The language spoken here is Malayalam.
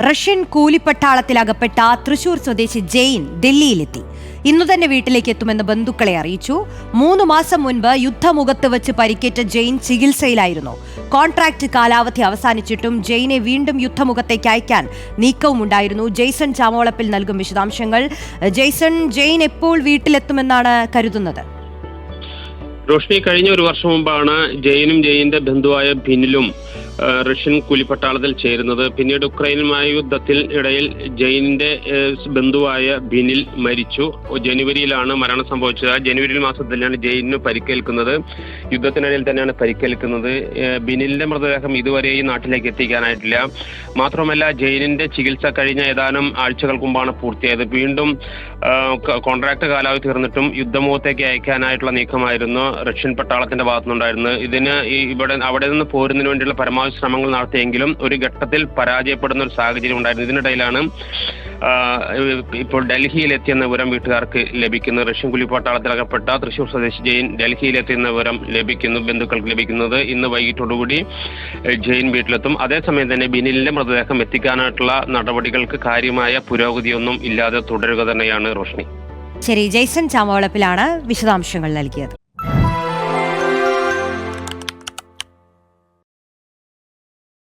റഷ്യൻ കൂലിപ്പട്ടാളത്തിലകപ്പെട്ട തൃശൂർ സ്വദേശി ജെയിൻ ഡൽഹിയിലെത്തി ഇന്നു തന്നെ വീട്ടിലേക്ക് എത്തുമെന്ന് ബന്ധുക്കളെ അറിയിച്ചു. മൂന്ന് മാസം മുൻപ് യുദ്ധമുഖത്ത് വെച്ച് പരിക്കേറ്റ ജെയിൻ ചികിത്സയിലായിരുന്നു. കോൺട്രാക്ട് കാലാവധി അവസാനിച്ചിട്ടും ജെയിനെ വീണ്ടും യുദ്ധമുഖത്തേക്ക് അയക്കാൻ നീക്കവുമുണ്ടായിരുന്നു. ജെയ്സൺ ചാമോളപ്പിൽ നൽകും വിശദാംശങ്ങൾ. ജെയ്സൺ ജെയിൻ എപ്പോൾ വീട്ടിലെത്തുമെന്നാണ് കരുതുന്നത്? റോഷ്നി കഴിഞ്ഞ ഒരു വർഷം മുമ്പാണ് ജെയിനും ജെയിന്റെ ബന്ധുവായ ഭിനിലും ആ, റഷ്യൻ കൂലിപ്പട്ടാളത്തിൽ ചേരുന്നത്. പിന്നീട് ഉക്രൈനുമായ യുദ്ധത്തിൽ ഇടയിൽ ജെയിനിന്റെ ബന്ധുവായ ബിനിൽ മരിച്ചു. ജനുവരിയിലാണ് മരണം സംഭവിച്ചത്. ജനുവരി മാസത്തിലാണ് ജയിലിന് പരിക്കേൽക്കുന്നത്. യുദ്ധത്തിനിടയിൽ തന്നെയാണ് പരിക്കേൽക്കുന്നത്. ബിനിലിന്റെ മൃതദേഹം ഇതുവരെയും നാട്ടിലേക്ക് എത്തിക്കാനായിട്ടില്ല. മാത്രമല്ല ജെയിനിന്റെ ചികിത്സ കഴിഞ്ഞ ഏതാനും ആഴ്ചകൾക്ക് മുമ്പാണ് പൂർത്തിയായത്. വീണ്ടും കോൺട്രാക്ട് കാലാവധി തീർന്നിട്ടും യുദ്ധമുഖത്തേക്ക് അയക്കാനായിട്ടുള്ള നീക്കമായിരുന്നു റഷ്യൻ പട്ടാളത്തിന്റെ ഭാഗത്തുനിന്നുണ്ടായിരുന്നത്. ഇതിന് ഇവിടെ അവിടെ നിന്ന് പോരുന്നതിന് വേണ്ടിയുള്ള പരമാവധി ശ്രമങ്ങൾ നടത്തിയെങ്കിലും ഒരു ഘട്ടത്തിൽ പരാജയപ്പെടുന്ന ഒരു സാഹചര്യം ഉണ്ടായിരുന്നു. ഇതിനിടയിലാണ് ഇപ്പോൾ ഡൽഹിയിൽ എത്തിയെന്ന വിവരം വീട്ടുകാർക്ക് ലഭിക്കുന്നു റഷ്യൻ കുലിപ്പട്ടാളത്തിലകപ്പെട്ട തൃശൂർ സ്വദേശി ജെയിൻ ഡൽഹിയിൽ എത്തിയെന്ന വിവരം ലഭിക്കുന്നു ബന്ധുക്കൾക്ക് ലഭിക്കുന്നത്. ഇന്ന് വൈകിട്ടോടുകൂടി ജെയിൻ വീട്ടിലെത്തും. അതേസമയം തന്നെ ബിനിലിന്റെ മൃതദേഹം എത്തിക്കാനായിട്ടുള്ള നടപടികൾക്ക് കാര്യമായ പുരോഗതിയൊന്നും ഇല്ലാതെ തുടരുക തന്നെയാണ് റോഷ്നി. ശരി ജയ്സൺ ചാമവളപ്പിലാണ് വിശദാംശങ്ങൾ നൽകിയത്.